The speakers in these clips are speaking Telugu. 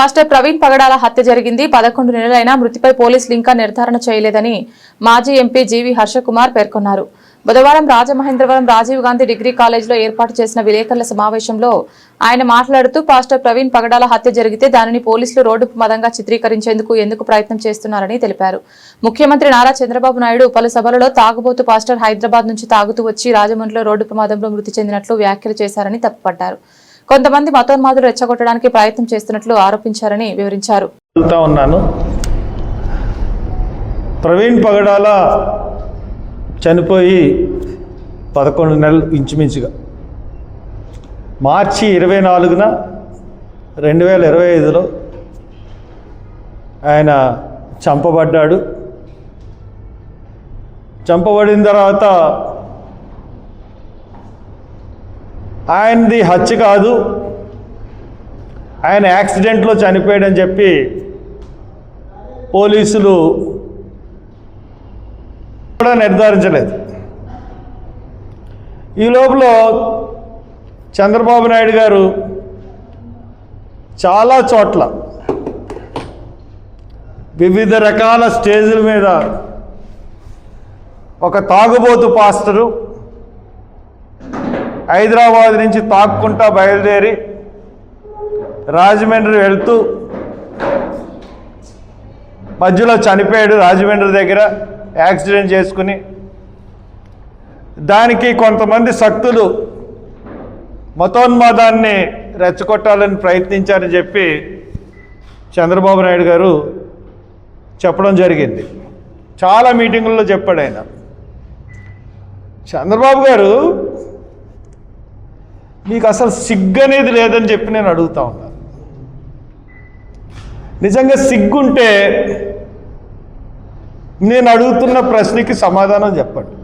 పాస్టర్ ప్రవీణ్ పగడాల హత్య జరిగింది. పదకొండు నెలలైనా మృతిపై పోలీసులు ఇంకా నిర్ధారణ చేయలేదని మాజీ ఎంపీ జీవి హర్షకుమార్ పేర్కొన్నారు. బుధవారం రాజమహేంద్రవరం రాజీవ్ గాంధీ డిగ్రీ కాలేజీలో ఏర్పాటు చేసిన విలేకరుల సమావేశంలో ఆయన మాట్లాడుతూ పాస్టర్ ప్రవీణ్ పగడాల హత్య జరిగితే దానిని పోలీసులు రోడ్డు మదంగా చిత్రీకరించేందుకు ఎందుకు ప్రయత్నం చేస్తున్నారని తెలిపారు. ముఖ్యమంత్రి నారా చంద్రబాబు నాయుడు పలు సభలలో తాగుబోతు పాస్టర్ హైదరాబాద్ నుంచి తాగుతూ వచ్చి రాజమండ్రిలో రోడ్డు ప్రమాదంలో మృతి చెందినట్లు వ్యాఖ్యలు చేశారని తప్పుపడ్డారు. కొంతమంది మతోన్మాదులు రెచ్చగొట్టడానికి ప్రయత్నం చేస్తున్నట్లు ఆరోపించారని వివరించారు. ఉన్నాను. ప్రవీణ్ పగడాల చనిపోయి పదకొండు నెలలు ఇంచుమించుగా. మార్చి ఇరవై నాలుగున రెండు వేల ఇరవై ఐదులో ఆయన చంపబడ్డాడు. చంపబడిన తర్వాత ఆయనది హత్య కాదు. ఆయన యాక్సిడెంట్లో చనిపోయాడని చెప్పి పోలీసులు కూడా నిర్ధారించలేదు. ఈ లోపల చంద్రబాబు నాయుడు గారు చాలా చోట్ల వివిధ రకాల స్టేజీల మీద ఒక తాగుబోతు పాస్టరు హైదరాబాద్ నుంచి తాక్కుంటా బయలుదేరి రాజమండ్రి వెళ్తూ మధ్యలో చనిపోయాడు రాజమండ్రి దగ్గర యాక్సిడెంట్ చేసుకుని. దానికి కొంతమంది శక్తులు మతోన్మాదాన్ని రెచ్చగొట్టాలని ప్రయత్నించారని చెప్పి చంద్రబాబు నాయుడు గారు చెప్పడం జరిగింది. చాలా మీటింగుల్లో చెప్పాడు ఆయన. చంద్రబాబు గారు మీకు అసలు సిగ్గు అనేది లేదని చెప్పి నేను అడుగుతా ఉన్నాను నిజంగా సిగ్గుంటే నేను అడుగుతున్న ప్రశ్నకి సమాధానం చెప్పండి.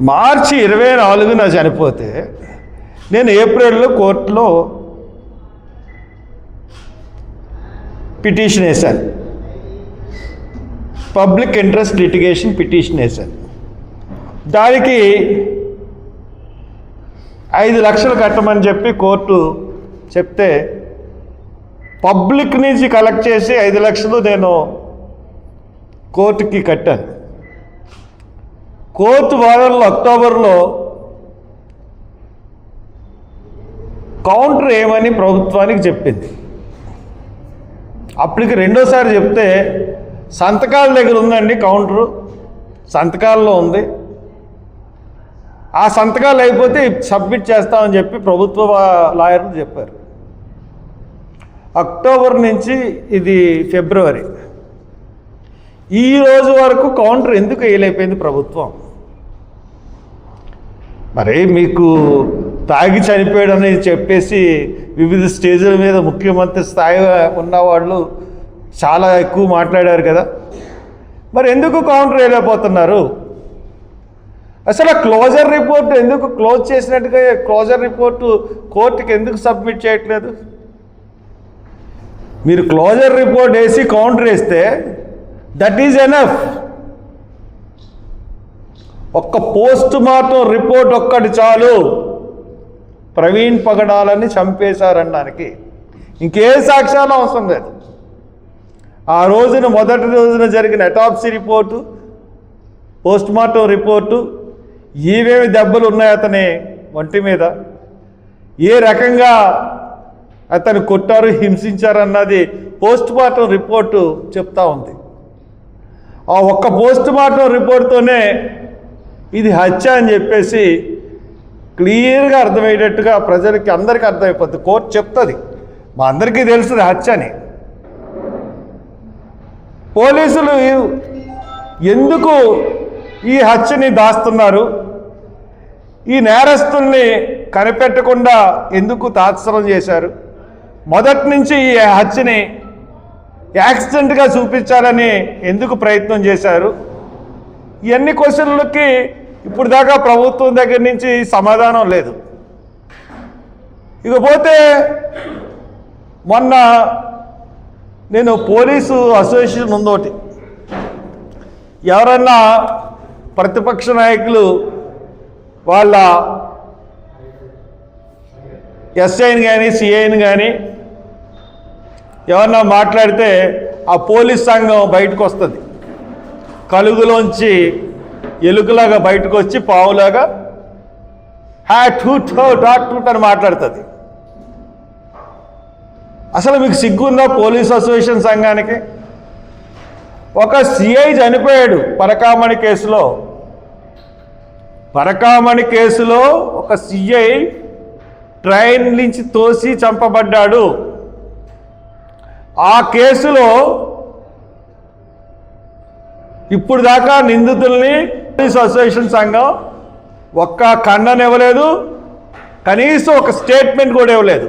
మార్చి ఇరవై నాలుగున చనిపోతే నేను ఏప్రిల్లో కోర్టులో పిటిషన్ వేశాను. పబ్లిక్ ఇంట్రెస్ట్ లిటిగేషన్ పిటిషన్ వేశాను. దానికి ఐదు లక్షలు కట్టమని చెప్పి కోర్టు చెప్తే పబ్లిక్ నుంచి కలెక్ట్ చేసి ఐదు లక్షలు నేను కోర్టుకి కట్టాను. కోర్టు వారంలో అక్టోబర్లో కౌంటర్ ఏమని ప్రభుత్వానికి చెప్పింది. అప్పటికి రెండోసారి చెప్తే సంతకాల దగ్గర ఉందండి కౌంటరు సంతకాల్లో ఉంది. ఆ సంతకాలు అయిపోతే సబ్మిట్ చేస్తామని చెప్పి ప్రభుత్వ లాయర్లు చెప్పారు. అక్టోబర్ నుంచి ఇది ఫిబ్రవరి. ఈ రోజు వరకు కౌంటర్ ఎందుకు వేయలేకపోయింది ప్రభుత్వం? మరి మీకు తాగి చనిపోయాడని చెప్పేసి వివిధ స్టేజుల మీద ముఖ్యమంత్రి స్థాయి ఉన్నవాళ్ళు చాలా ఎక్కువ మాట్లాడారు కదా. మరి ఎందుకు కౌంటర్ వేయలేకపోతున్నారు? అసలు ఆ క్లోజర్ రిపోర్ట్ ఎందుకు క్లోజ్ చేసినట్టుగా క్లోజర్ రిపోర్టు కోర్టుకి ఎందుకు సబ్మిట్ చేయట్లేదు? మీరు క్లోజర్ రిపోర్ట్ వేసి కౌంటర్ వేస్తే దట్ ఈజ్ ఎనఫ్ ఒక్క పోస్ట్ మార్టం రిపోర్ట్ ఒక్కటి చాలు. ప్రవీణ్ పగడాలని చంపేశారనడానికి. ఇంకే సాక్ష్యాలు అవసరం లేదు. ఆ రోజున మొదటి రోజున జరిగిన autopsy report post mortem report ఏవేమి దెబ్బలు ఉన్నాయి అతని ఒంటి మీద? ఏ రకంగా అతను కొట్టారు హింసించారన్నది పోస్ట్ మార్టం రిపోర్టు చెప్తా ఉంది. ఆ ఒక్క పోస్ట్ మార్టం రిపోర్ట్తోనే ఇది హత్య అని చెప్పేసి క్లియర్గా అర్థమయ్యేటట్టుగా ప్రజలకి అందరికీ అర్థమైపోద్ది. కోర్టు చెప్తుంది. మా అందరికీ తెలుస్తుంది హత్య అని పోలీసులు ఎందుకు ఈ హత్యని దాస్తున్నారు? ఈ నేరస్తుల్ని కనిపెట్టకుండా ఎందుకు తాత్సరం చేశారు? మొదటి నుంచి ఈ హత్యని యాక్సిడెంట్గా చూపించాలని ఎందుకు ప్రయత్నం చేశారు? ఇవన్నీ క్వశ్చన్లకి ఇప్పుడు దాకా ప్రభుత్వం దగ్గర నుంచి సమాధానం లేదు. ఇకపోతే మొన్న నేను పోలీసు అసోసియేషన్ ఉందోటి ఎవరన్నా ప్రతిపక్ష నాయకులు వాళ్ళ ఎస్ఐని కానీ సిఐని కానీ ఎవరన్నా మాట్లాడితే ఆ పోలీస్ సంఘం బయటకు వస్తుంది కలుగులోంచి ఎలుకలాగా బయటకు వచ్చి పావులాగా హ్యా టూట్ డాట్ టూట్ అని మాట్లాడుతుంది. అసలు మీకు సిగ్గుందా పోలీస్ అసోసియేషన్ సంఘానికి? ఒక సిఐ చనిపోయాడు పరకామణి కేసులో. పరకామణి కేసులో ఒక సిఐ ట్రైన్ నుంచి తోసి చంపబడ్డాడు. ఆ కేసులో ఇప్పుడు దాకా నిందితుల్ని పోలీస్ అసోసియేషన్ సంఘం ఒక్క ఖండన ఇవ్వలేదు. కనీసం ఒక స్టేట్మెంట్ కూడా ఇవ్వలేదు.